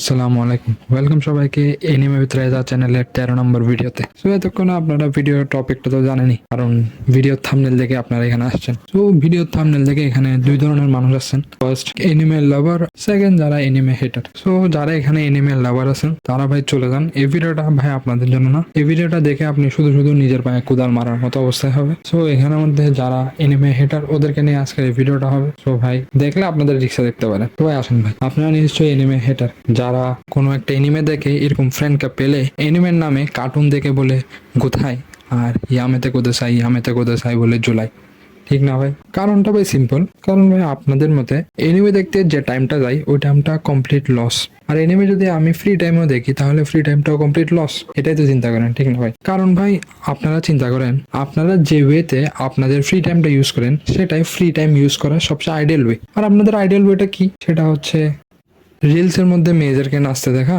আসসালামু আলাইকুম। ওয়েলকাম সবাইকে এনিমে রেজা চ্যানেলের তেরো নম্বর ভিডিওতে। সো এতক্ষণ আপনারা ভিডিওর টপিকটা তো জানেনই, কারণ ভিডিওর থামনেল দেখে আপনারা এখানে আসছেন। তো ভিডিওর থামনেল দেখে এখানে দুই ধরনের মানুষ আসছেন ফার্স্ট এনিমে লাভার সেকেন্ড যারা এনিমে হেটার সো যারা এখানে এনিমে লাভার আছেন, তারা ভাই চলে যান। এই ভিডিওটা ভাই আপনাদের জন্য না। এই ভিডিওটা দেখে আপনি শুধু শুধু নিজের পায়ে কুদাল মারার মতো অবস্থায় হবে। সো এখানের মধ্যে যারা এনিমে হেটার ওদেরকে নিয়ে আজকের এই ভিডিওটা হবে। সো ভাই, দেখলে আপনাদের রিক্সা দেখতে পারেন। তো, ভাই, আসেন ভাই। আপনারা নিশ্চয়ই এনিমে হেটার যারা কোনো একটা এনিমে দেখে এরকম ফ্রেন্ডকে পেলে এনিমের নামে কার্টুন দেখে বলে গোথায় আর ইয়ামেতে কোদে চাই ইয়ামেতে কোদে চাই বলে, জুলাই। ঠিক না ভাই? কারণটা ভাই সিম্পল কারণ ভাই আপনাদের মতে এনিমে দেখতে যে টাইমটা যাই ওই টাইমটা কমপ্লিট লস আর এনিমে যদি আমি ফ্রি টাইমেও দেখি, তাহলে ফ্রি টাইমটাও কমপ্লিট লস এটাই তো চিন্তা করেন, ঠিক না ভাই? কারণ ভাই আপনারা চিন্তা করেন, আপনারা যে ওয়েতে আপনাদের ফ্রি টাইমটা ইউজ করেন, সেটাই ফ্রি টাইম ইউজ করার সবচেয়ে আইডিয়াল ওয়ে আর আপনাদের আইডিয়াল ওয়েটা কি? সেটা হচ্ছে রিলসের মধ্যে মেয়েদেরকে নাচতে দেখা?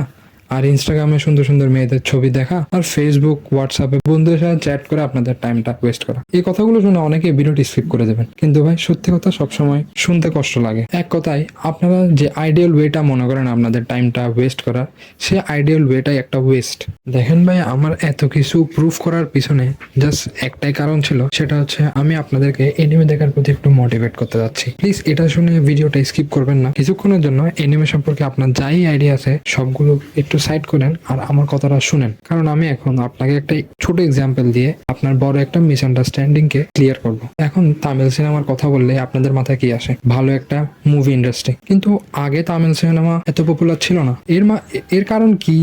আর ইনস্টাগ্রামে সুন্দর সুন্দর মেয়েদের ছবি দেখা আর ফেসবুক হোয়াটসঅ্যাপে বন্ধুদের সাথে চ্যাট করে আপনাদের টাইমটা ওয়েস্ট করা। এই কথাগুলো শুনে অনেকে ভিডিওটি স্কিপ করে দেবেন। কিন্তু ভাই, সত্যি কথা সবসময় শুনতে কষ্ট লাগে। এক কথায়, আপনারা যে আইডিয়াল ওয়েটা মনে করেন আপনাদের টাইমটা ওয়েস্ট করার, সে আইডিয়াল ওয়েটাই একটা ওয়েস্ট দেখেন ভাই, আমার এত কিছু প্রুফ করার পিছনে জাস্ট একটাই কারণ ছিল, সেটা হচ্ছে আমি আপনাদেরকে এনিমে দেখার প্রতি একটু মোটিভেট করতে যাচ্ছি। প্লিজ এটা শুনে ভিডিওটা স্কিপ করবেন না। কিছুক্ষণের জন্য এনিমে সম্পর্কে আপনার যাই আইডিয়া আছে, সবগুলো একটু সাইড করেন আর আমার কথাটা শুনেন। কারণ আমি এখন আপনাকে একটা ছোট এক্সাম্পল দিয়ে আপনার বড় একটা মিসআন্ডারস্ট্যান্ডিং কে ক্লিয়ার করব। এখন তামিল সিনেমার কথা বললে আপনাদের মাথায় কি আসে? ভালো একটা মুভি ইন্ডাস্ট্রি কিন্তু আগে তামিল সিনেমা এত পপুলার ছিল না। এর মা এর কারণ কি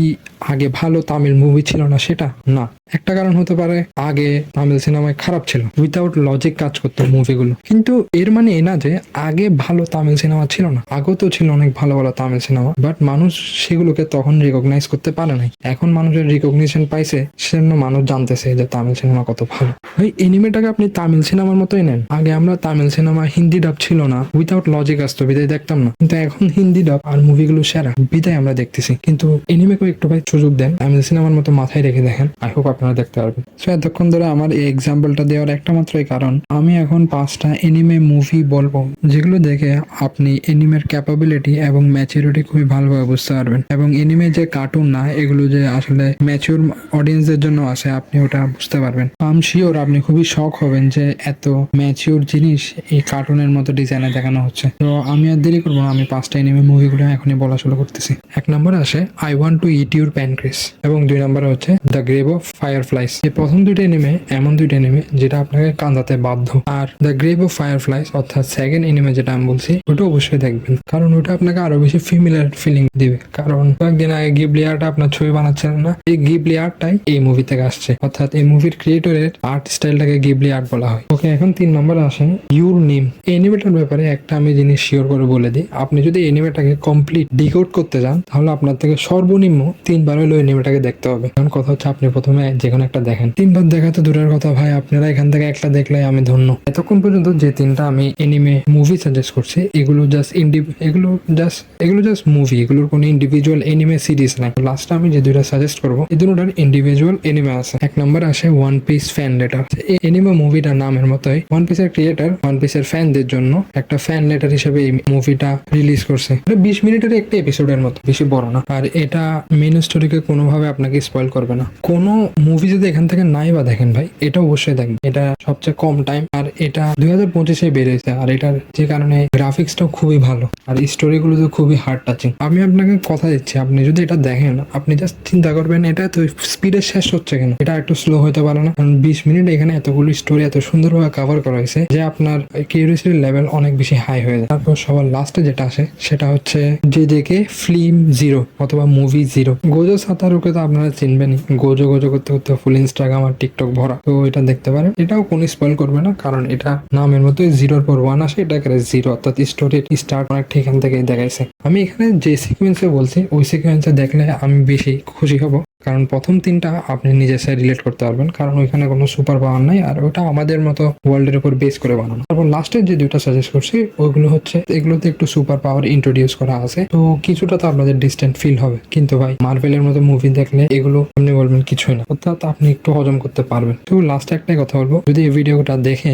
আগে ভালো তামিল মুভি ছিল না সেটা? না। একটা কারণ হতে পারে আগে তামিল সিনেমায় খারাপ ছিল। উইথাউট লজিক কাজ করতো মুভিগুলো কিন্তু এর মানে এ না যে আগে ভালো তামিল সিনেমা ছিল না। আগেও তো ছিল অনেক ভালো ভালো তামিল সিনেমা। বাট মানুষ সেগুলোকে তখন রিকগনাইজ করতে পারে নাই। এখন মানুষের রিকগনিশন পাইছে, সেজন্য মানুষ জানতেছে যে তামিল সিনেমা কত ভালো। ভাই এনিমেটাকে আপনি তামিল সিনেমার মতোই নেন। আগে আমরা তামিল সিনেমা হিন্দি ডাব ছিল না উইথাউট লজিক আসতো, বিদায় দেখতাম না। কিন্তু এখন হিন্দি ডাব আর মুভিগুলো সেরা, বিদায় আমরা দেখতেছি। কিন্তু এনিমেকেও একটু ভাই সুযোগ দেন, তামিল সিনেমার মতো মাথায় রেখে দেখেন। আই হোপ আপনারা দেখতে পারবেন। সো এতক্ষণ ধরে আমার এই এক্সাম্পলটা দেওয়ার একটা মাত্রই কারণ, আমি এখন পাঁচটা এনিমে মুভি বলব, যেগুলো দেখে আপনি এনিমের ক্যাপাবিলিটি এবং ম্যাচুরিটি খুবই ভালোভাবে বুঝতে পারবেন। এবং এনিমে যে কার্টুন না, এগুলো যে আসলে ম্যাচিউর অডিয়েন্সদের জন্য আছে, আপনি ওটা বুঝতে পারবেন। আম শিওর আপনি খুবই শখ হবেন যে এত ম্যাচিউর জিনিস এই কার্টুনের মতো ডিজাইনে দেখানো হচ্ছে। তো আমি আর দেরি করব না, আমি পাঁচটা এনিমে মুভিগুলো এখনই বলা শুরু করতেছি। এক নম্বরে আসে I want to eat your pancreas এবং দুই নম্বরে হচ্ছে the grave of fireflies এই প্রথম দুইটা এনিমে এমন দুইটা এনিমে যেটা আপনাকে কান্দাতে বাধ্য। আর the grave of fireflies অর্থাৎ সেকেন্ড এনিমে যেটা আমি বলছি, ওটা অবশ্যই দেখবেন। কারণ ওটা আপনাকে আরও বেশি ফিমিলার ফিলিং দিবে। কারণ কয়েকদিন আগে গিবলি আর্ট আপনার ছবি বানাচ্ছেন না? এই গিবলি আর্টটাই এই মুভি থেকে আসছে। অর্থাৎ এই মুভির ক্রিয়েটরের আর্ট স্টাইলটাকে গিবলি আর্ট বলা হয়। ওকে, এখন তিন নম্বরে আসেন ইউর নেম। এনিমেটার ব্যাপারে একটা আমি জিনিস শিওর করে বলে দিই। আপনি যদি এনিমেটাকে কমপ্লিট ডিকোড করতে যান, তাহলে আপনার থেকে সর্বনিম্ন তিনবার হলো এনিমেটাকে দেখতে হবে। কারণ কথা হচ্ছে আপনি প্রথমে যে কোনো একটা দেখেন। তিনবার দেখা তো দূরের কথা, ভাই। আপনারা এখান থেকে একটা দেখলে আমি ধন্য। এতক্ষণ পর্যন্ত যে তিনটা আমি এনিমে মুভি সাজেস্ট করছি, এগুলো জাস্ট ইন্ডি এগুলো জাস্ট এগুলো জাস্ট মুভি এগুলোর কোনো ইন্ডিভিজুয়াল এনিমে সিরিজ নাই লাস্টে আমি যে দুইটা সাজেস্ট করব, এই দুটোর ইন্ডিভিজুয়াল এনিমে আছে। এক নম্বর আসে ওয়ান পিস ফ্যান লেটার এই এনিমে মুভিটার নামের মতোই ওয়ান পিসের ক্রিয়েটার ওয়ান পিসের ফ্যানদের জন্য একটা ফ্যান লেটার হিসেবে এই মুভিটা রিলিজ করছে। বিশ মিনিটের একটা এপিসোডের মতো, বেশি বড় না। আর এটা মেন স্টোরিকে কোনোভাবে আপনাকে স্পয়েল করবে না। কোনো মুভি যদি এখান থেকে নাই বা দেখেন ভাই, এটা অবশ্যই দেখবেন। এটা সবচেয়ে কম টাইম আর এটা দুই হাজার পঁচিশে বেরিয়েছে। আর এটার যে কারণে গ্রাফিক্সটাও খুবই ভালো। আর স্টোরিগুলো তো খুবই হার্ড টাচিং আমি আপনাকে কথা দিচ্ছি, আপনি যদি এটা দেখেন, আপনি জাস্ট চিন্তা করবেন, এটা তো স্পিডে শেষ হচ্ছে কেন? এটা একটু স্লো হতে পারে না। কারণ বিশ মিনিট এখানে এতগুলো স্টোরি এত সুন্দরভাবে কভার করা হয়েছে যে আপনার কিউরিয়াসিটির লেভেল অনেক বেশি হাই হয়ে যায়। তারপর সবার লাস্টে যেটা আসে, সেটা হচ্ছে যে দেখে ফিল্ম জিরো অথবা মুভি জিরো গোজো সাতারুকে তো আপনারা চিনবেনই। গোজো গোজো করতে করতে ফুল ইনস্টাগ্রাম আর টিকটক ভরা। তো এটা দেখতে পারেন। এটাও কোনো স্পয়েল করবে না, কারণ এটা নামের মতোই জিরোর পর ওয়ান আসে, এটা করে জিরো অর্থাৎ স্টোরির স্টার্ট অনেকটা এখান থেকে দেখাইছে। আমি এখানে যে সিকুয়েন্সে বলছি, ওই সিকুয়েন্সে দেখলে আমি বেশি খুশি হব। কারণ প্রথম তিনটা আপনি নিজের সাথে রিলেট করতে পারবেন, কারণ ওইখানে কোনো সুপার পাওয়ার নাই আর ওটা আমাদের মতো ওয়ার্ল্ডের উপর বেস করে বানানো। তারপর লাস্টের যে দুইটা সাজেস্ট করছি, ওইগুলো হচ্ছে, এগুলোতে একটু সুপার পাওয়ার ইন্ট্রোডিউস করা আছে। তো কিছুটা তো আপনাদের ডিস্টেন্ট ফিল হবে। কিন্তু ভাই মার্ভেলের মতো মুভি দেখলে এগুলো আপনি বলবেন কিছুই না। অর্থাৎ আপনি একটু হজম করতে পারবেন। তো লাস্টে একটাই কথা বলব, যদি এই ভিডিওটা দেখে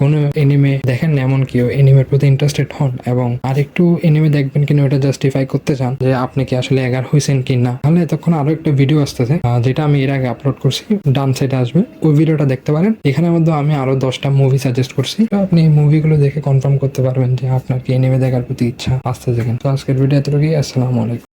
কোনো এনিমে দেখেন না এমন কেউ এনিমের প্রতি ইন্টারেস্টেড হন এবং আরেকটু এনিমে দেখবেন কিনা ওটা জাস্টিফাই করতে চান যে আপনি কি আসলে এগার হয়েছেন কি না তাহলে এতক্ষণ আরও একটা ভিডিও আসতেছে। যেটা আমি এর আগে আপলোড করছি, ডান সাইডে আসবে। ওই ভিডিওটা দেখতে পারেন। এখানে মধ্যে আমি আরও দশটা মুভি সাজেস্ট করছি। আপনি এই মুভিগুলো দেখে কনফার্ম করতে পারবেন যে আপনার কি এনিমে দেখার প্রতি ইচ্ছা আসতেছে কিন্তু আজকের ভিডিও এতটুকুই। আসসালামু আলাইকুম।